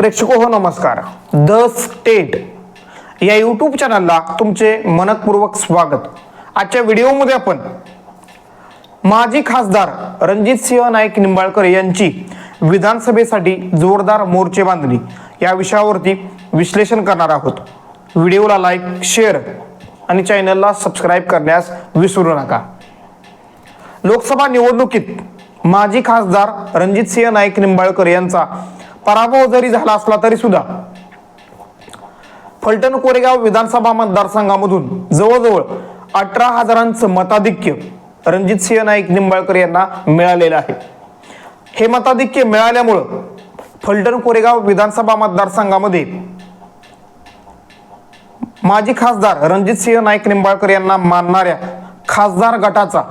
प्रेक्षको हो नमस्कार. The state या यूट्यूब चॅनलला तुमचे मनपूर्वक स्वागत. आजच्या व्हिडिओमध्ये आपण माजी खासदार रणजित सिंह नाईक निंबाळकर यांची विधानसभेसाठी जोरदार मोर्चे बांधणी या विषयावरती विश्लेषण करणार आहोत. व्हिडिओला लाईक शेअर आणि चॅनलला सबस्क्राईब करण्यास विसरू नका. लोकसभा निवडणुकीत माजी खासदार रणजित सिंह नाईक निंबाळकर यांचा पराभव जरी झाला असला तरी सुद्धा फलटण कोरेगाव विधानसभा मतदारसंघामधून जवळजवळ अठरा हजारांचं मताधिक्य रणजित सिंह नाईक निंबाळकर यांना मिळालेलं आहे. हे मताधिक्य मिळाल्यामुळं फलटण कोरेगाव विधानसभा मतदारसंघामध्ये माजी खासदार रणजित सिंह नाईक निंबाळकर यांना मानणाऱ्या खासदार गटाचा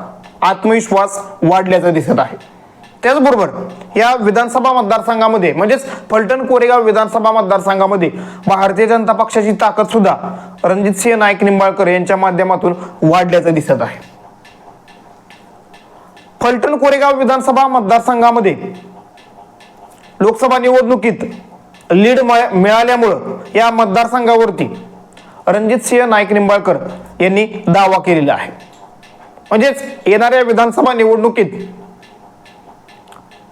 आत्मविश्वास वाढल्याचं दिसत आहे. त्याचबरोबर या विधानसभा मतदारसंघामध्ये म्हणजेच फलटण कोरेगाव विधानसभा मतदारसंघामध्ये भारतीय जनता पक्षाची ताकद सुद्धा रणजित सिंह नाईक निंबाळकर यांच्या माध्यमातून वाढल्याचं दिसत आहे. फलटण कोरेगाव विधानसभा मतदारसंघामध्ये लोकसभा निवडणुकीत लीड मिळाल्यामुळं या मतदारसंघावरती रणजित सिंह नाईक निंबाळकर यांनी दावा केलेला आहे. म्हणजेच येणाऱ्या विधानसभा निवडणुकीत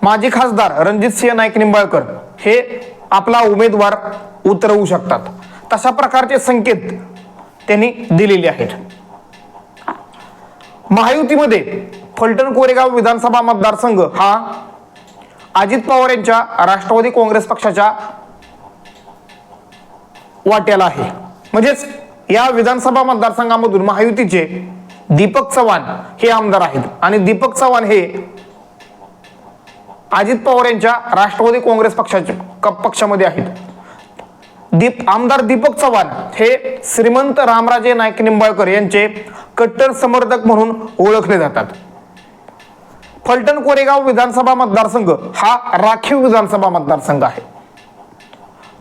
माजी खासदार रणजित सिंह नाईक निंबाळकर हे आपला उमेदवार उतरवू शकतात. तशा प्रकारचे संकेत त्यांनी दिलेले आहेत. महायुतीमध्ये फलटण कोरेगाव विधानसभा मतदारसंघ हा अजित पवार यांच्या राष्ट्रवादी काँग्रेस पक्षाच्या वाट्याला आहे. म्हणजेच या विधानसभा मतदारसंघामधून महायुतीचे दीपक चव्हाण हे आमदार आहेत. आणि दीपक चव्हाण हे अजित पवार यांच्या राष्ट्रवादी काँग्रेस पक्षाच्या पक्षामध्ये आहेत. दीप आमदार दीपक चव्हाण हे श्रीमंत रामराजे नाईक निंबाळकर यांचे कट्टर समर्थक म्हणून ओळखले जातात. फलटण कोरेगाव विधानसभा मतदारसंघ हा राखीव विधानसभा मतदारसंघ आहे.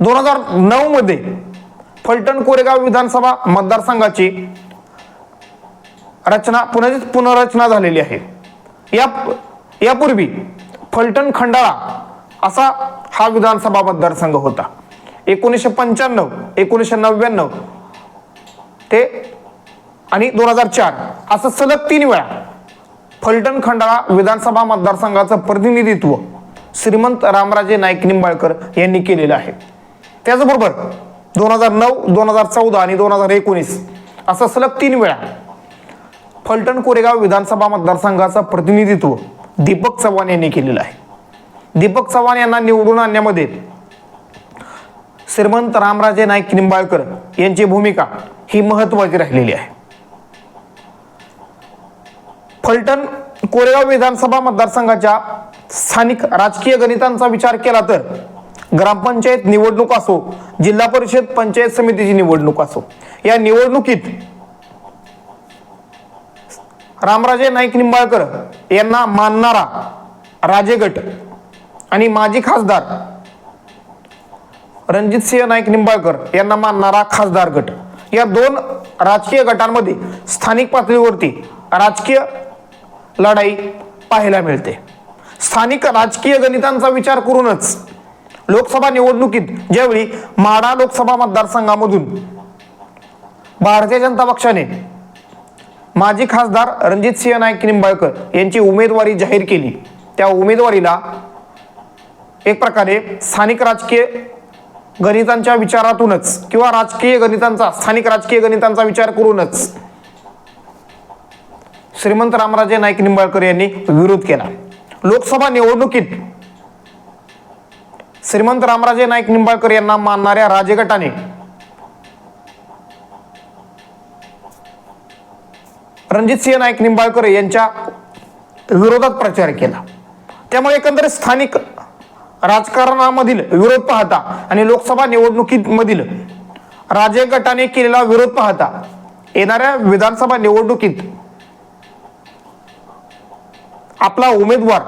दोन हजार नऊ मध्ये फलटण कोरेगाव विधानसभा मतदारसंघाची रचना पुनः पुनर्रचना झालेली आहे. या यापूर्वी फलटण खंडाळा असा हा विधानसभा मतदारसंघ होता. एकोणीसशे पंच्याण्णव एकोणीसशे नव्याण्णव ते आणि दोन हजार चार असं सलग तीन वेळा फलटण खंडाळा विधानसभा मतदारसंघाचं प्रतिनिधित्व श्रीमंत रामराजे नाईक निंबाळकर यांनी केलेलं आहे. त्याचबरोबर दोन हजार नऊ दोन हजार चौदा आणि दोन हजार एकोणीस असं सलग तीन वेळा फलटण कोरेगाव विधानसभा मतदारसंघाचं प्रतिनिधित्व दीपक चव्हाण यांनी केलेलं आहे. दीपक चव्हाण यांना निवडून आणण्यामध्ये श्रीमंत रामराजे नाईक निंबाळकर यांची भूमिका ही महत्वाची राहिलेली आहे. फलटण कोरेगाव विधानसभा मतदारसंघाच्या स्थानिक राजकीय गणितांचा विचार केला तर ग्रामपंचायत निवडणूक असो जिल्हा परिषद पंचायत समितीची निवडणूक असो या निवडणुकीत रामराजे नाईक निंबाळकर यांना मानणारा राजेगट आणि माजी खासदार रणजित सिंह नाईक निंबाळकर यांना मानणारा खासदार गट. या दोन राजकीय गटांमध्ये स्थानिक पातळीवरती राजकीय लढाई पाहायला मिळते. स्थानिक राजकीय गणितांचा विचार करूनच लोकसभा निवडणुकीत ज्यावेळी माडा लोकसभा मतदारसंघामधून भारतीय जनता पक्षाने माजी खासदार रणजित सिंह नाईक निंबाळकर यांची उमेदवारी जाहीर केली. त्या उमेदवारीला एक प्रकारे स्थानिक राजकीय गणितांच्या विचारातूनच किंवा राजकीय गणितांचा स्थानिक राजकीय गणितांचा विचार करूनच श्रीमंत रामराजे नाईक निंबाळकर यांनी विरोध केला. लोकसभा निवडणुकीत श्रीमंत रामराजे नाईक निंबाळकर यांना मानणाऱ्या राजगटाने रणजित सिंह नाईक निंबाळकर यांच्या विरोधात प्रचार केला. त्यामुळे एकंदरीत स्थानिक राजकारणामधील विरोध पाहता आणि लोकसभा निवडणुकीमधील राजे गटाने केलेला विरोध पाहता येणाऱ्या विधानसभा निवडणुकीत आपला उमेदवार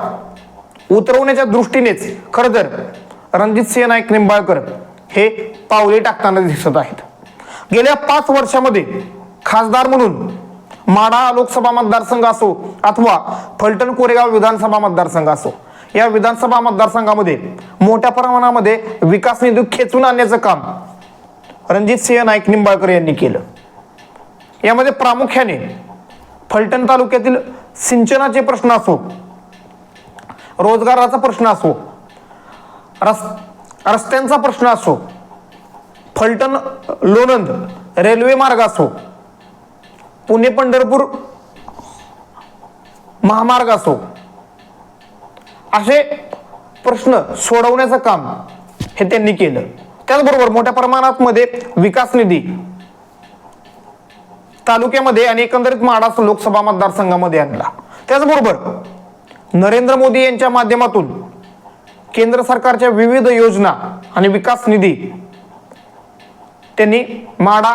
उतरवण्याच्या दृष्टीनेच खरं तर रणजित सिंह नाईक निंबाळकर हे पावले टाकताना दिसत आहेत. गेल्या पाच वर्षामध्ये खासदार म्हणून माढा लोकसभा मतदारसंघ असो अथवा फलटण कोरेगाव विधानसभा मतदारसंघ असो. या विधानसभा मतदारसंघामध्ये मोठ्या प्रमाणामध्ये विकास निधी खेचून आणण्याचं काम रणजित सिंह नाईक निंबाळकर यांनी केलं. यामध्ये प्रामुख्याने फलटण तालुक्यातील सिंचनाचे प्रश्न असो रोजगाराचा प्रश्न असो रस रस्त्यांचा प्रश्न असो फलटण लोणंद रेल्वे मार्ग असो पुणे पंढरपूर महामार्ग असो. असे प्रश्न सोडवण्याचं काम हे त्यांनी केलं. त्याचबरोबर मोठ्या प्रमाणात मध्ये विकास निधी तालुक्यामध्ये आणि एकंदरीत माडा लोकसभा मतदारसंघामध्ये आणला. त्याचबरोबर नरेंद्र मोदी यांच्या माध्यमातून केंद्र सरकारच्या विविध योजना आणि विकास निधी त्यांनी माडा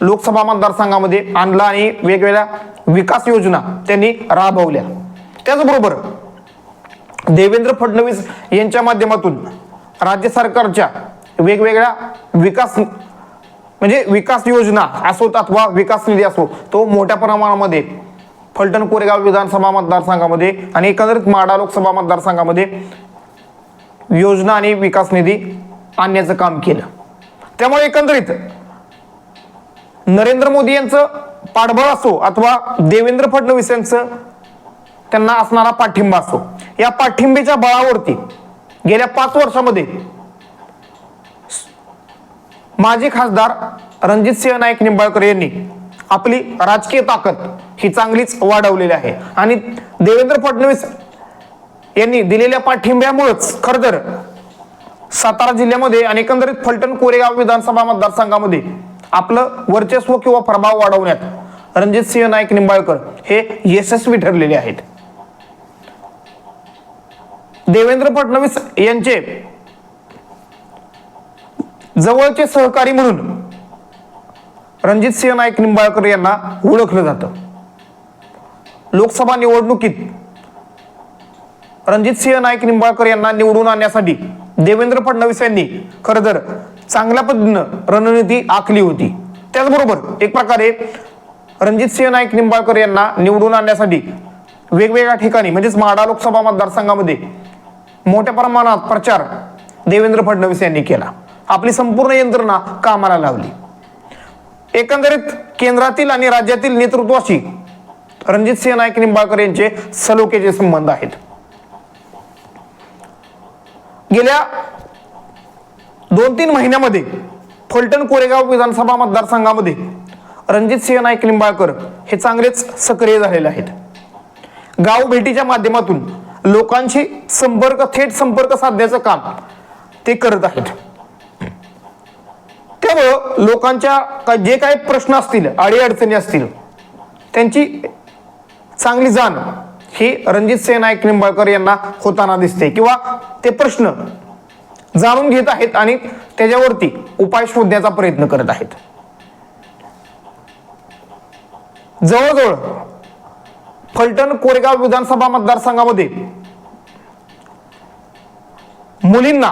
लोकसभा मतदारसंघामध्ये आणला आणि वेगवेगळ्या विकास योजना त्यांनी राबवल्या. त्याचबरोबर देवेंद्र फडणवीस यांच्या माध्यमातून राज्य सरकारच्या वेगवेगळ्या विकास म्हणजे विकास योजना असोत अथवा विकास निधी असो तो मोठ्या प्रमाणामध्ये फलटण कोरेगाव विधानसभा मतदारसंघामध्ये आणि एकंदरीत माडा लोकसभा मतदारसंघामध्ये योजना आणि विकास निधी आणण्याचं काम केलं. त्यामुळे एकंदरीत नरेंद्र मोदी यांचं पाठबळ असो अथवा देवेंद्र फडणवीस यांचं त्यांना असणारा पाठिंबा असो या पाठिंब्याच्या बळावरती गेल्या पाच वर्षामध्ये माजी खासदार रणजित सिंह नाईक निंबाळकर यांनी आपली राजकीय ताकद ही चांगलीच वाढवलेली आहे. आणि देवेंद्र फडणवीस यांनी दिलेल्या पाठिंब्यामुळेच खरं तर सातारा जिल्ह्यामध्ये आणि एकंदरीत फलटण कोरेगाव विधानसभा मतदारसंघामध्ये आपलं वर्चस्व किंवा प्रभाव वाढवण्यात रणजित सिंह नाईक निंबाळकर हे यशस्वी ठरलेले आहेत. देवेंद्र फडणवीस यांचे जवळचे सहकारी म्हणून रणजित सिंह नाईक निंबाळकर यांना ओळखलं जातं. लोकसभा निवडणुकीत रणजित सिंह नाईक निंबाळकर यांना निवडून आणण्यासाठी देवेंद्र फडणवीस यांनी खरं तर चांगल्या पद्धतीनं रणनीती आखली होती. त्याचबरोबर एक प्रकारे रणजित सिंह नाईक निंबाळकर यांना निवडून आणण्यासाठी वेगवेगळ्या ठिकाणी म्हणजेच माडा लोकसभा मतदारसंघामध्ये मोठ्या प्रमाणात प्रचार देवेंद्र फडणवीस यांनी केला. आपली संपूर्ण यंत्रणा कामाला लावली. एकंदरीत केंद्रातील आणि राज्यातील नेतृत्वाशी रणजित सिंह नाईक निंबाळकर यांचे सलोकेचे संबंध आहेत. गेल्या दोन तीन महिन्यामध्ये फलटण कोरेगाव विधानसभा मतदारसंघामध्ये रणजित सिंह नाईक निंबाळकर हे चांगलेच सक्रिय झालेले आहेत. गाव भेटीच्या माध्यमातून लोकांशी संपर्क थेट संपर्क साधण्याचं काम ते करत आहेत. त्यामुळं लोकांच्या का- जे काही प्रश्न असतील अडीअडचणी असतील त्यांची चांगली जाण ही रणजित सिंह नाईक निंबाळकर यांना होताना दिसते. किंवा ते प्रश्न जाणून घेत आहेत आणि त्याच्यावरती उपाय शोधण्याचा प्रयत्न करत आहेत. जवळजवळ फलटण कोरेगाव विधानसभा मतदारसंघामध्ये मुलींना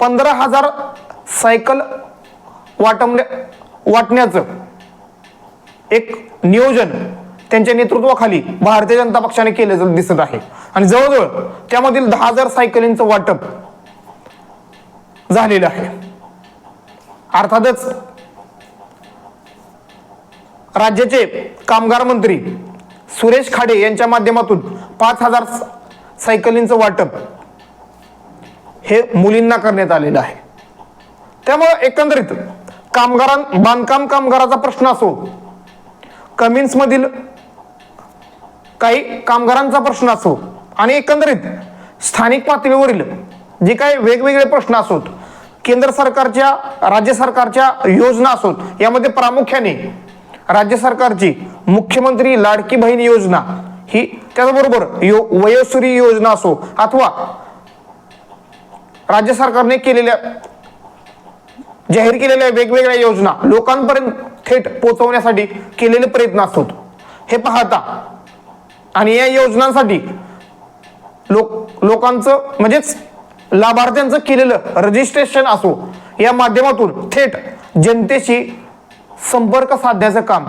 पंधरा हजार सायकल वाटमल्या वाटण्याचं एक नियोजन त्यांच्या नेतृत्वाखाली भारतीय जनता पक्षाने केलं दिसत आहे. आणि जवळजवळ त्यामधील दहा हजार सायकलींचं वाटप झालेलं आहे. अर्थातच राज्याचे कामगार मंत्री सुरेश खाडे यांच्या माध्यमातून पाच हजार सायकलींचं वाटप हे मुलींना करण्यात आलेलं आहे. त्यामुळे एकंदरीत कामगारां बांधकाम कामगाराचा प्रश्न असो कमिन्स मधील काही कामगारांचा प्रश्न असो आणि एकंदरीत स्थानिक पातळीवरील जे काही वेगवेगळे प्रश्न असोत केंद्र सरकारच्या राज्य सरकारच्या योजना असोत यामध्ये प्रामुख्याने राज्य सरकारची मुख्यमंत्री लाडकी बहीण योजना ही त्याचबरोबर यो वयोश्री योजना असो अथवा राज्य सरकारने केलेल्या जाहीर केलेल्या वेगवेगळ्या योजना लोकांपर्यंत थेट पोहोचवण्यासाठी केलेले प्रयत्न असतात हे पाहता आणि या योजनांसाठी लोक लोकांचं म्हणजेच लाभार्थ्यांचं केलेलं रजिस्ट्रेशन असो या माध्यमातून थेट जनतेशी संपर्क साधण्याचं काम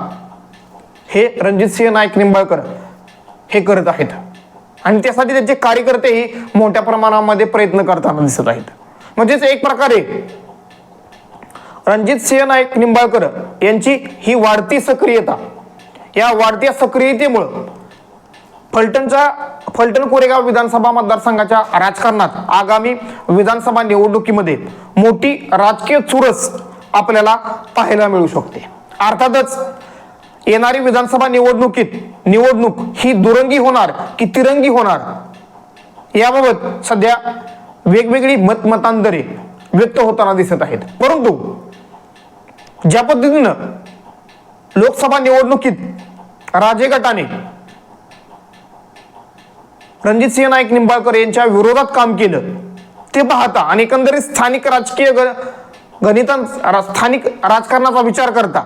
हे रणजित सिंह नाईक निंबाळकर हे करत आहेत. आणि त्यासाठी त्यांचे कार्यकर्तेही मोठ्या प्रमाणामध्ये प्रयत्न करताना दिसत आहेत. म्हणजेच एक प्रकारे रणजित सिंह नाईक निंबाळकर यांची ही वाढती सक्रियता या वाढत्या सक्रियतेमुळं फलटणच्या फलटण कोरेगाव विधानसभा मतदारसंघाच्या राजकारणात आगामी विधानसभा निवडणुकीमध्ये मोठी राजकीय चुरस आपल्याला पाहायला मिळू शकते. अर्थातच येणारी विधानसभा निवडणुकीत निवडणूक ही दुरंगी होणार की तिरंगी होणार? याबाबत सध्या वेगवेगळी मतमतांतरे व्यक्त होताना दिसत आहेत. परंतु ज्या पद्धतीनं लोकसभा निवडणुकीत राजे गटाने रणजित सिंह नाईक निंबाळकर यांच्या विरोधात काम केलं. ते पाहता आणि एकंदरीत स्थानिक राजकीय गणितां स्थानिक राजकारणाचा विचार करता.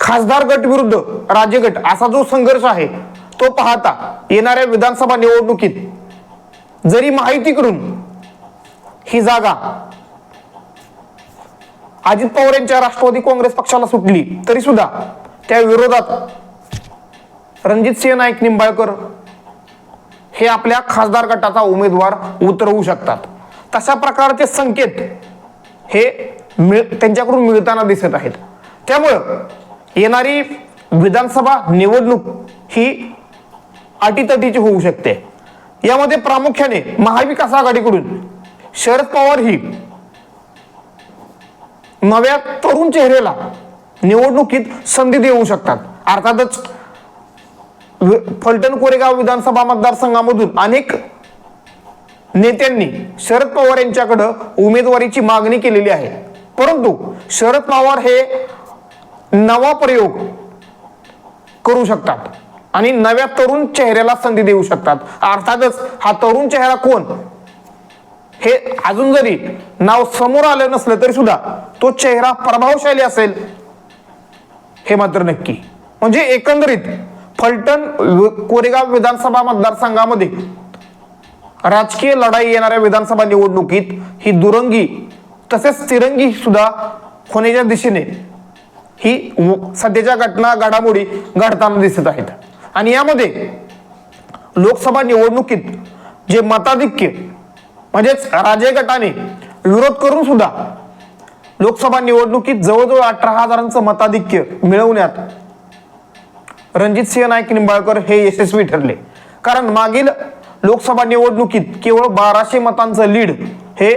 खासदार गट विरुद्ध राज्य गट असा जो संघर्ष आहे तो पाहता येणाऱ्या विधानसभा निवडणुकीत जरी माहिती करून ही जागा अजित पवार यांच्या राष्ट्रवादी काँग्रेस पक्षाला सुटली तरी सुद्धा त्या विरोधात रणजितसिंह नाईक निंबाळकर हे आपल्या खासदार गटाचा उमेदवार उतरवू शकतात. तशा प्रकारचे संकेत हे मिळ त्यांच्याकडून मिळताना दिसत आहेत. त्यामुळं येणारी विधानसभा निवडणूक ही अटीतटीची होऊ शकते. यामध्ये प्रामुख्याने महाविकास आघाडीकडून शरद पवार ही नव्या तरुण चेहऱ्याला निवडणुकीत संधी देऊ शकतात. अर्थातच फलटण कोरेगाव विधानसभा मतदारसंघामधून अनेक नेत्यांनी शरद पवार यांच्याकडं उमेदवारीची मागणी केलेली आहे. परंतु शरद पवार हे नवा प्रयोग करू शकतात आणि नव्या तरुण चेहऱ्याला संधी देऊ शकतात. अर्थातच हा तरुण चेहरा कोण? हे अजून जरी नाव समोर आलं नसलं तरी सुद्धा तो चेहरा प्रभावशाली असेल हे मात्र नक्की. म्हणजे एकंदरीत फलटण कोरेगाव विधानसभा मतदारसंघामध्ये राजकीय लढाई येणाऱ्या विधानसभा निवडणुकीत ही दुरंगी तसेच तिरंगी सुद्धा होण्याच्या दिशेने ही सध्याच्या घटना घडामोडी घडताना दिसत आहेत. आणि यामध्ये लोकसभा निवडणुकीत जे मताधिक्य म्हणजेच राजे गटाने विरोध करून सुद्धा लोकसभा निवडणुकीत जवळजवळ अठरा हजारांचं मताधिक्य मिळवण्यात रणजित सिंह नाईक निंबाळकर हे यशस्वी ठरले. कारण मागील लोकसभा निवडणुकीत केवळ बाराशे मतांचं लीड हे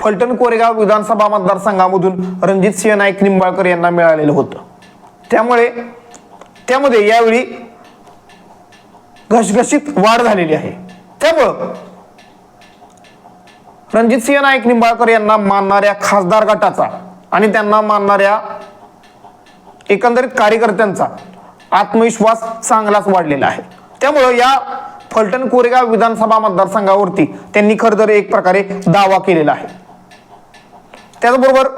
फलटण कोरेगाव विधानसभा मतदारसंघामधून रणजित सिंह नाईक निंबाळकर यांना मिळालेलं होतं. त्यामुळे त्यामध्ये यावेळी घसघशीत वाढ झालेली आहे. त्यामुळं रणजितसिंह नाईक निंबाळकर यांना मानणाऱ्या खासदार गटाचा आणि त्यांना मानणाऱ्या एकंदरीत कार्यकर्त्यांचा आत्मविश्वास चांगलाच वाढलेला आहे. त्यामुळं या फलटण कोरेगाव विधानसभा मतदारसंघावरती त्यांनी खरं तर एक प्रकारे दावा केलेला आहे. त्याचबरोबर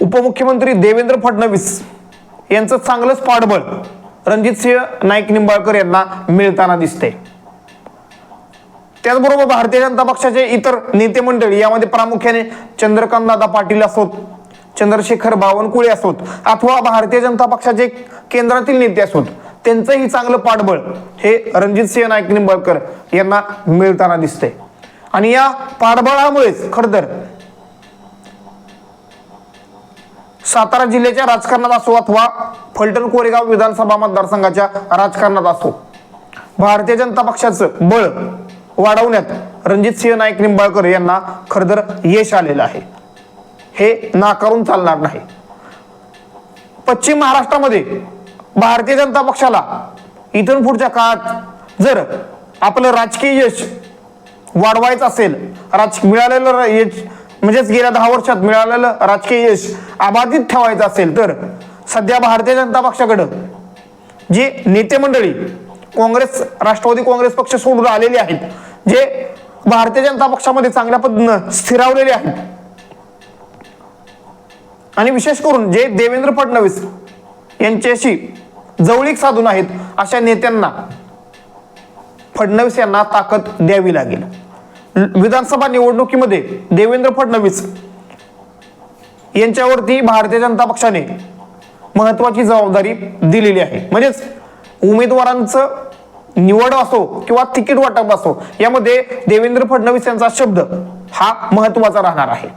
उपमुख्यमंत्री देवेंद्र फडणवीस यांचं चांगलंच पाठबळ रणजितसिंह नाईक निंबाळकर यांना मिळताना दिसते त्याचबरोबर भारतीय जनता पक्षाचे इतर नेते मंडळी यामध्ये प्रामुख्याने चंद्रकांत दादा पाटील असोत चंद्रशेखर बावनकुळे असोत अथवा भारतीय जनता पक्षाचे केंद्रातील नेते असोत त्यांचंही चांगलं पाठबळ हे रणजितसिंह नाईक निंबाळकर यांना मिळताना दिसते आणि या पाठबळामुळेच खरतर सातारा जिल्ह्याच्या राजकारणात असो अथवा फलटण कोरेगाव विधानसभा मतदारसंघाच्या राजकारणात असो भारतीय जनता पक्षाचं बळ वाढवण्यात रणजित सिंह नाईक निंबाळकर यांना खरतर यश आलेलं आहे. हे नाकारून चालणार नाही. पश्चिम महाराष्ट्रामध्ये भारतीय जनता पक्षाला इथून पुढच्या काळात जर आपलं राजकीय यश वाढवायचं असेल राज मिळालेलं यश म्हणजेच गेल्या दहा वर्षात मिळालेलं राजकीय यश अबाधित ठेवायचं असेल तर सध्या भारतीय जनता पक्षाकडं जे नेते मंडळी काँग्रेस राष्ट्रवादी काँग्रेस पक्ष सोडून आलेले आहेत जे भारतीय जनता पक्षामध्ये चांगल्या पद्धतीनं स्थिरावलेले आहेत आणि विशेष करून जे देवेंद्र फडणवीस यांच्याशी जवळीक साधून आहेत अशा नेत्यांना फडणवीस यांना ताकद द्यावी लागेल. विधानसभा निवडणुकीमध्ये देवेंद्र फडणवीस यांच्यावरती भारतीय जनता पक्षाने महत्वाची जबाबदारी दिलेली आहे. म्हणजेच उमेदवारांचं निवड असो किंवा तिकीट वाटप असो यामध्ये देवेंद्र फडणवीस यांचा शब्द हा महत्त्वाचा राहणार आहे.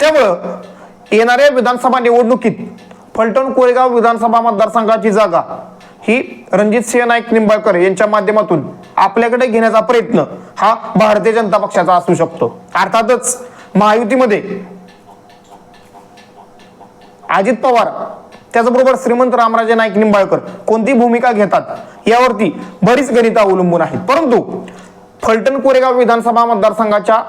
त्यामुळं येणाऱ्या विधानसभा निवडणुकीत फलटण कोरेगाव विधानसभा मतदारसंघाची जागा ही रणजित सिंह नाईक निंबाळकर यांच्या माध्यमातून आपल्याकडे घेण्याचा प्रयत्न हा भारतीय जनता पक्षाचा असू शकतो. अर्थातच महायुतीमध्ये अजित पवार त्याचबरोबर श्रीमंत रामराजे नाईक निंबाळकर कोणती भूमिका घेतात यावरती बरीच गणिता अवलंबून आहेत. परंतु फलटण कोरेगाव विधानसभा मतदारसंघाच्या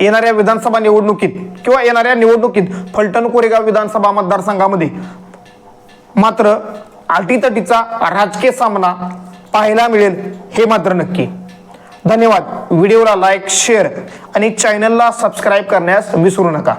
येणाऱ्या विधानसभा निवडणुकीत किंवा येणाऱ्या निवडणुकीत फलटण कोरेगाव विधानसभा मतदारसंघामध्ये मात्र अटीतटीचा राजकीय सामना पाहायला मिळेल हे मात्र नक्की. धन्यवाद. व्हिडिओला लाईक शेअर आणि चॅनलला सबस्क्राईब करण्यास विसरू नका.